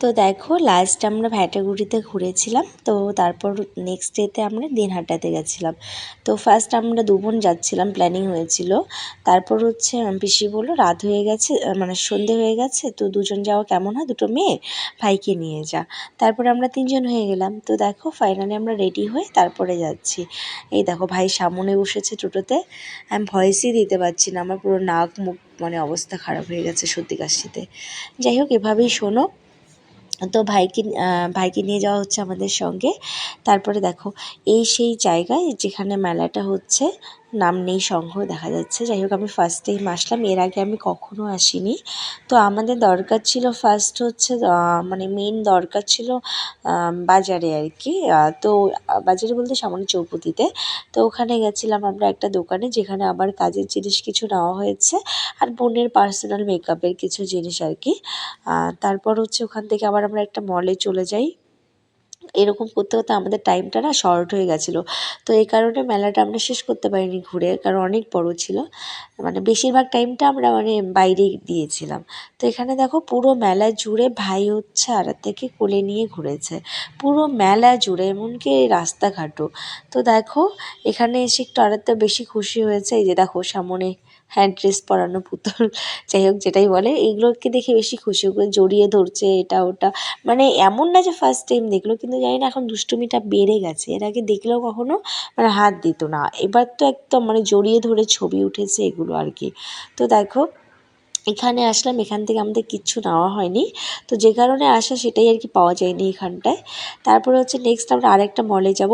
তো দেখো লাস্ট আমরা ভ্যাটাগুড়িতে ঘুরেছিলাম, তো তারপর নেক্সট ডেতে আমরা দিনহাটাতে গেছিলাম। তো ফার্স্ট আমরা দু বোন যাচ্ছিলাম প্ল্যানিং হয়েছিল। তারপর হচ্ছে পিসি বলল, রাত হয়ে গেছে মানে সন্ধে হয়ে গেছে, তো দুজন যাওয়া কেমন হয়? দুটো মেয়ে, ভাইকে নিয়ে যা। তারপরে আমরা তিনজন হয়ে গেলাম। তো দেখো ফাইনালি আমরা রেডি হয়ে তারপরে যাচ্ছি। এই দেখো, ভাই সামনে বসেছে টোটোতে। আমি ভয়েসই দিতে পারছি না, আমার পুরো নাক, মুখ মানে অবস্থা খারাপ হয়ে গেছে সর্দি কাশিতে। যাই হোক, এভাবেই শোনো। তো ভাইকে ভাইকে নিয়ে যাওয়া হচ্ছে আমাদের সঙ্গে। তারপরে দেখো, এই সেই জায়গায় যেখানে মেলাটা হচ্ছে নাম নেই, সংঘ দেখা যাচ্ছে। যাই হোক, আমি ফার্স্ট টাইম আসলাম। এর আগে আমি কখনো আসিনি। তো আমাদের দরকার ছিল ফার্স্ট হচ্ছে মানে মেন দরকার ছিল বাজারে আর কি। তো বাজারে বলতে সামনে চৌপতিতে। তো ওখানে গেছিলাম আমরা একটা দোকানে, যেখানে আমার কাজের জিনিস কিছু নেওয়া হয়েছে আর বোনের পার্সোনাল মেকআপের কিছু জিনিস আর কি। তারপর হচ্ছে ওখান থেকে আবার আমরা একটা মলে চলে যাই। এরকম করতে করতে আমাদের টাইমটা না শর্ট হয়ে গেছিল। তো এই কারণে মেলাটা আমরা শেষ করতে পারিনি ঘুরে, কারণ অনেক বড় ছিল। মানে বেশিরভাগ টাইমটা আমরা মানে বাইরেই দিয়েছিলাম। তো এখানে দেখো পুরো মেলা জুড়ে ভাই হচ্ছে আড়ার থেকে কোলে নিয়ে ঘুরেছে। পুরো মেলা জুড়ে, এমনকি রাস্তাঘাটও। তো দেখো, এখানে এসে একটু আড়াতে বেশি খুশি হয়েছে। এই যে দেখো, সামনে হ্যান্ড ড্রেস পরানো পুতুল। যাই হোক, যেটাই বলে এইগুলোকে দেখে বেশি খুশি জড়িয়ে ধরছে এটা, ওটা। মানে এমন না যে ফার্স্ট টাইম দেখল, কিন্তু জানি না, এখন দুষ্টুমিটা বেড়ে গেছে। এর আগে দেখলেও কখনো মানে হাত দিত না। এবার তো একদম মানে জড়িয়ে ধরে ছবি উঠেছে এগুলো আর কি। তো দেখো এখানে আসলাম, এখান থেকে আমাদের কিচ্ছু নেওয়া হয়নি। তো যে কারণে আসা সেটাই আর কি পাওয়া যায়নি এখানটায়। তারপরে হচ্ছে নেক্সট আমরা আরেকটা মলে যাব।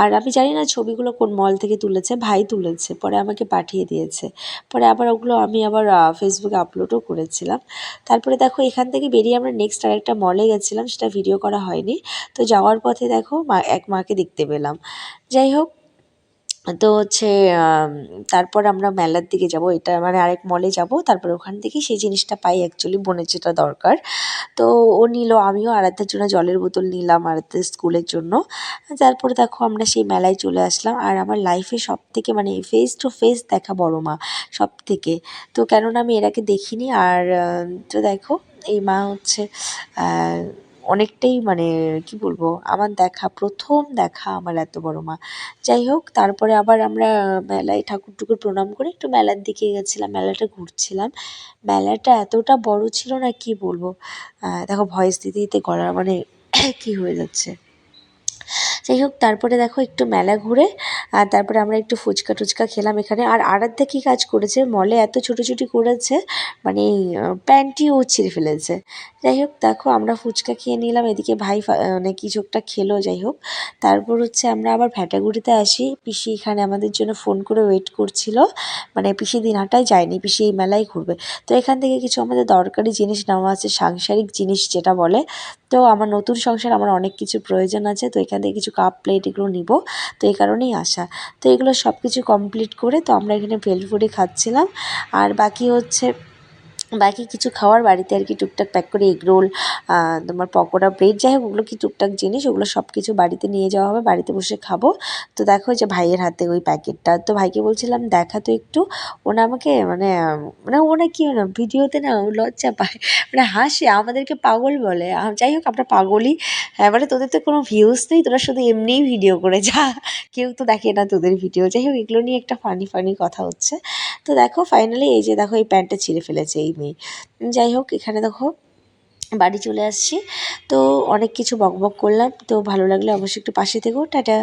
আর আমি জানি না ছবিগুলো কোন মল থেকে তুলেছে, ভাই তুলেছে, পরে আমাকে পাঠিয়ে দিয়েছে। পরে আবার ওগুলো আমি আবার ফেসবুকে আপলোডও করেছিলাম। তারপরে দেখো এখান থেকে বেরিয়ে আমরা নেক্সট আরেকটা মলে গেছিলাম, সেটা ভিডিও করা হয়নি। তো যাওয়ার পথে দেখো মা, এক মাকে দেখতে পেলাম। যাই হোক তো হচ্ছে তারপর আমরা মেলার দিকে যাব। এটা মানে আরেক মলে যাব। তারপর ওখান থেকেই সেই জিনিসটা পাই অ্যাকচুয়ালি বোনের যেটা দরকার। তো ও নিল, আমিও আরাধ্যার জন্য জলের বোতল নিলাম আরাধ্যার স্কুলের জন্য। তারপরে দেখো আমরা সেই মেলায় চলে আসলাম। আর আমার লাইফে সব থেকে মানে ফেস টু ফেস দেখা বড় মা সব থেকে তো কেননা আমি এর আগে দেখিনি। আর তো দেখো, এই মা হচ্ছে অনেকটাই মানে কি বলব, আমার দেখা, প্রথম দেখা আমার এত বড় মা। যাই হোক, তারপরে আবার আমরা মেলায় ঠাকুর টুকুর প্রণাম করে একটু মেলার দিকে গেছিলাম, মেলাটা ঘুরছিলাম। মেলাটা এতটা বড় ছিল না, কি বলব? দেখো ভয়েস দিতে দিতে গলার মানে কি হয়ে যাচ্ছে। যাই হোক, তারপরে দেখো একটু মেলা ঘুরে আর তারপরে আমরা একটু ফুচকা টুচকা খেলাম এখানে। আর আরাধ্যা কী কাজ করেছে? মলে এত ছোটোছুটি করেছে মানে প্যান্টিও ছিঁড়ে ফেলেছে। যাই হোক, দেখো, আমরা ফুচকা খেয়ে নিলাম। এদিকে ভাই মানে কিছু একটা খেলো, যাই হোক। তারপর হচ্ছে আমরা আবার ভ্যাটাগুড়িতে আসি। পিসি এখানে আমাদের জন্য ফোন করে ওয়েট করছিল। মানে পিসি দিনহাটায় যায়নি, পিসি এই মেলায় ঘুরবে। তো এখান থেকে কিছু আমাদের দরকারি জিনিস নেওয়া আছে, সাংসারিক জিনিস যেটা বলে। তো আমার নতুন সংসার, আমার অনেক কিছু প্রয়োজন আছে। তো এখান থেকে কিছু কাপ, প্লেট এগুলো নিব। তো এই কারণেই আসা। তো এগুলো সব কিছু কমপ্লিট করে তো আমরা এখানে ভেলপুরি খাচ্ছিলাম। আর বাকি হচ্ছে বাকি কিছু খাওয়ার বাড়িতে আর কি টুকটাক প্যাক করে এগরোল তোমার পকোড়া ব্রেড যাই হোক, ওগুলো কি টুকটাক জিনিস, ওগুলো সব কিছু বাড়িতে নিয়ে যাওয়া হবে, বাড়িতে বসে খাব। তো দেখো যে ভাইয়ের হাতে ওই প্যাকেটটা। তো ভাইকে বলছিলাম, দেখা তো একটু। ওনা আমাকে মানে মানে ওনা কি না ভিডিওতে না লজ্জা পায় মানে হাসে, আমাদেরকে পাগল বলে। যাই হোক, আমরা পাগলই। হ্যাঁ মানে তোদের তো কোনো ভিউজ নেই, তোরা শুধু এমনিই ভিডিও করে যা। কেউ তো দেখে না তোদের ভিডিও যাই হোক, এগুলো নিয়ে একটা ফানি ফানি কথা হচ্ছে। তো দেখো ফাইনালি এই যে দেখো, এই প্যান্টটা ছিঁড়ে ফেলেছে, এই মেয়ে যাই হোক, এখানে দেখো বাড়ি চলে আসছি। তো অনেক কিছু বক বক করলাম। তো ভালো লাগলে অবশ্যই একটু পাশে থেকো। টাটা।